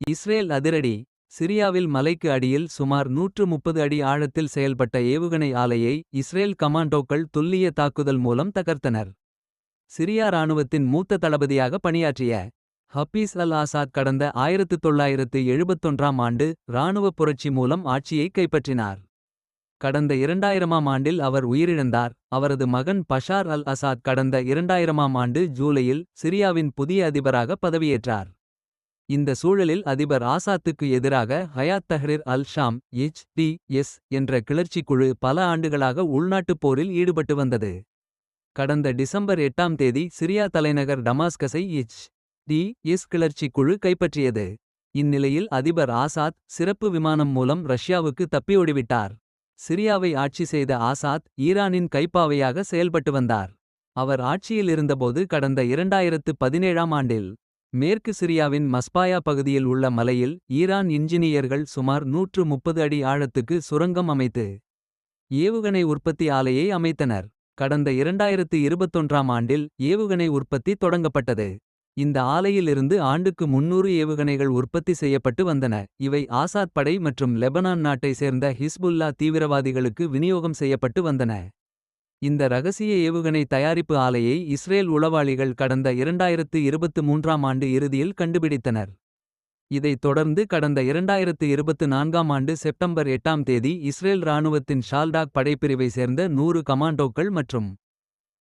Israel அதிரடி சிரியாவில் மலைக்கு அடியில் சுமார் நூற்று முப்பது அடி ஆழத்தில் செயல்பட்ட ஏவுகணை ஆலையை இஸ்ரேல் கமாண்டோக்கள் துல்லிய தாக்குதல் மூலம் தகர்த்தனர். சிரியா இராணுவத்தின் மூத்த தளபதியாக பணியாற்றிய ஹப்பீஸ் அல் ஆசாத் கடந்த 1971ஆம் ஆண்டு இராணுவப் புரட்சி மூலம் ஆட்சியை கைப்பற்றினார். கடந்த 2000ஆம் ஆண்டில் அவர் உயிரிழந்தார். அவரது மகன் பஷார் அல் அசாத் கடந்த 2000ஆம் ஆண்டு ஜூலையில் சிரியாவின் புதிய அதிபராக பதவியேற்றார். இந்த சூழலில் அதிபர் ஆசாத்துக்கு எதிராக Hayat Tahrir al Sham H T S என்ற கிளர்ச்சிக் குழு பல ஆண்டுகளாக உள்நாட்டுப் போரில் ஈடுபட்டு வந்தது. கடந்த டிசம்பர் எட்டாம் தேதி சிரியா தலைநகர் டமாஸ்கஸை எச் டி எஸ் கிளர்ச்சிக் குழு கைப்பற்றியது. இந்நிலையில் அதிபர் ஆசாத் சிறப்பு விமானம் மூலம் ரஷ்யாவுக்கு தப்பியோடிவிட்டார். சிரியாவை ஆட்சி செய்த ஆசாத் ஈரானின் கைப்பாவையாக செயல்பட்டு வந்தார். அவர் ஆட்சியில் இருந்தபோது கடந்த 2017ஆம் ஆண்டில். மேற்கு சிரியாவின் மஸ்பாயா பகுதியில் உள்ள மலையில் ஈரான் இன்ஜினியர்கள் சுமார் 130 அடி ஆழத்துக்கு சுரங்கம் அமைத்து. ஏவுகணை உற்பத்தி ஆலையை அமைத்தனர். கடந்த 2021ஆம் ஆண்டில் ஏவுகணை உற்பத்தி தொடங்கப்பட்டது. இந்த ஆலையிலிருந்து ஆண்டுக்கு 300 ஏவுகணைகள் உற்பத்தி செய்யப்பட்டு வந்தன. இவை ஆசாத் படை மற்றும் லெபனான் நாட்டை சேர்ந்த ஹிஸ்புல்லா தீவிரவாதிகளுக்கு விநியோகம் செய்யப்பட்டு வந்தன. இந்த ரகசிய ஏவுகணை தயாரிப்பு ஆலையை இஸ்ரேல் உளவாளிகள் கடந்த 2023ஆம் ஆண்டு இறுதியில் கண்டுபிடித்தனர். இதைத் தொடர்ந்து கடந்த 2024ஆம் ஆண்டு செப்டம்பர் எட்டாம் தேதி இஸ்ரேல் இராணுவத்தின் ஷால்டாக் படைப்பிரிவை சேர்ந்த நூறு கமாண்டோக்கள் மற்றும்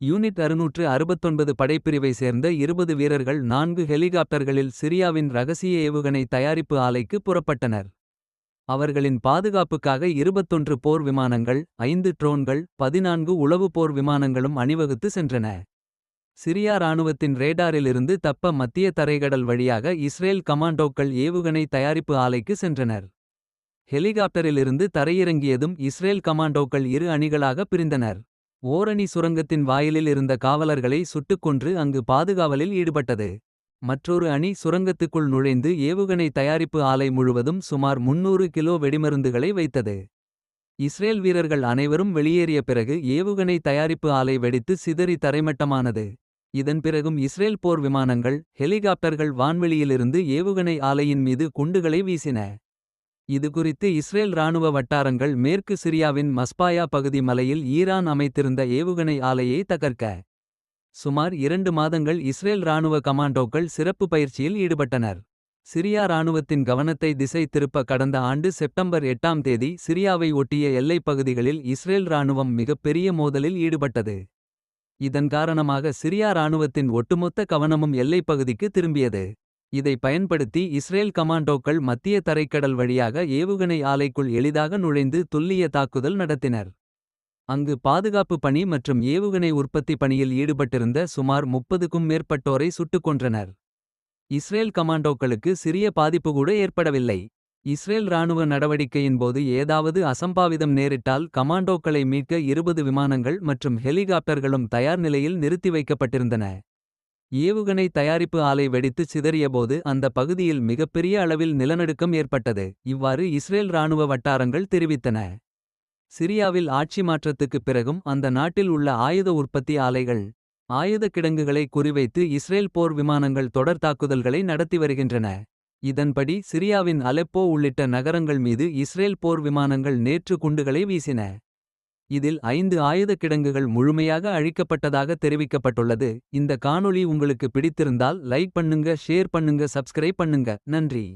யூனிட் 669 படைப்பிரிவை சேர்ந்த 20 வீரர்கள் நான்கு ஹெலிகாப்டர்களில் சிரியாவின் ரகசிய ஏவுகணை தயாரிப்பு ஆலைக்கு புறப்பட்டனர். அவர்களின் பாதுகாப்புக்காக 21 போர் விமானங்கள் ஐந்து ட்ரோன்கள் 14 உளவு போர் விமானங்களும் அணிவகுத்து சென்றன. சிரியா இராணுவத்தின் ரேடாரிலிருந்து தப்ப மத்திய தரைகடல் வழியாக இஸ்ரேல் கமாண்டோக்கள் ஏவுகணை தயாரிப்பு ஆலைக்கு சென்றனர். ஹெலிகாப்டரிலிருந்து தரையிறங்கியதும் இஸ்ரேல் கமாண்டோக்கள் இரு அணிகளாக பிரிந்தனர். ஓரணி சுரங்கத்தின் வாயிலில் இருந்த காவலர்களை சுட்டுக்கொன்று அங்கு பாதுகாவலில் ஈடுபட்டது. மற்றொரு அணி சுரங்கத்துக்குள் நுழைந்து ஏவுகணை தயாரிப்பு ஆலை முழுவதும் சுமார் 300 கிலோ வெடிமருந்துகளை வைத்தது. இஸ்ரேல் வீரர்கள் அனைவரும் வெளியேறிய பிறகு ஏவுகணை தயாரிப்பு ஆலை வெடித்து சிதறி தரைமட்டமானது. இதன் பிறகும் இஸ்ரேல் போர் விமானங்கள் ஹெலிகாப்டர்கள் வான்வெளியிலிருந்து ஏவுகணை ஆலையின் மீது குண்டுகளை வீசின. இதுகுறித்து இஸ்ரேல் இராணுவ வட்டாரங்கள் மேற்கு சிரியாவின் மஸ்பாயா பகுதி மலையில் ஈரான் அமைத்திருந்த ஏவுகணை ஆலையை தகர்க்க. சுமார் இரண்டு மாதங்கள் இஸ்ரேல் இராணுவ கமாண்டோக்கள் சிறப்பு பயிற்சியில் ஈடுபட்டனர். சிரியா இராணுவத்தின் கவனத்தை திசை திருப்ப கடந்த ஆண்டு செப்டம்பர் எட்டாம் தேதி சிரியாவை ஒட்டிய எல்லைப் பகுதிகளில் இஸ்ரேல் இராணுவம் மிகப்பெரிய மோதலில் ஈடுபட்டது. இதன் காரணமாக சிரியா இராணுவத்தின் ஒட்டுமொத்த கவனமும் எல்லைப் பகுதிக்கு திரும்பியது. இதை பயன்படுத்தி இஸ்ரேல் கமாண்டோக்கள் மத்திய தரைக்கடல் வழியாக ஏவுகணை ஆலைக்குள் எளிதாக நுழைந்து துல்லிய தாக்குதல் நடத்தினர். அங்கு பாதுகாப்பு பணி மற்றும் ஏவுகணை உற்பத்தி பணியில் ஈடுபட்டிருந்த சுமார் முப்பதுக்கும் மேற்பட்டோரை சுட்டுக் கொன்றனர். இஸ்ரேல் கமாண்டோக்களுக்கு சிறிய பாதிப்பு கூட ஏற்படவில்லை. இஸ்ரேல் இராணுவ நடவடிக்கையின் போது ஏதாவது அசம்பாவிதம் நேரிட்டால் கமாண்டோக்களை மீட்க 20 விமானங்கள் மற்றும் ஹெலிகாப்டர்களும் தயார் நிலையில் நிறுத்தி வைக்கப்பட்டிருந்தன. ஏவுகணை தயாரிப்பு ஆலை வெடித்துச் சிதறியபோது அந்த பகுதியில் மிகப்பெரிய அளவில் நிலநடுக்கம் ஏற்பட்டது. இவ்வாறு இஸ்ரேல் இராணுவ வட்டாரங்கள் தெரிவித்தன. சிரியாவில் ஆட்சி மாற்றத்துக்குப் பிறகும் அந்த நாட்டில் உள்ள ஆயுத உற்பத்தி ஆலைகள். ஆயுத கிடங்குகளை குறிவைத்து இஸ்ரேல் போர் விமானங்கள் தொடர் தாக்குதல்களை நடத்தி வருகின்றன. இதன்படி சிரியாவின் அலெப்போ உள்ளிட்ட நகரங்கள் மீது இஸ்ரேல் போர் விமானங்கள் நேற்று குண்டுகளை வீசின. இதில் ஐந்து ஆயுத கிடங்குகள் முழுமையாக அழிக்கப்பட்டதாக தெரிவிக்கப்பட்டுள்ளது. இந்த காணொளி உங்களுக்கு பிடித்திருந்தால் லைக் பண்ணுங்க ஷேர் பண்ணுங்க சப்ஸ்கிரைப் பண்ணுங்க நன்றி.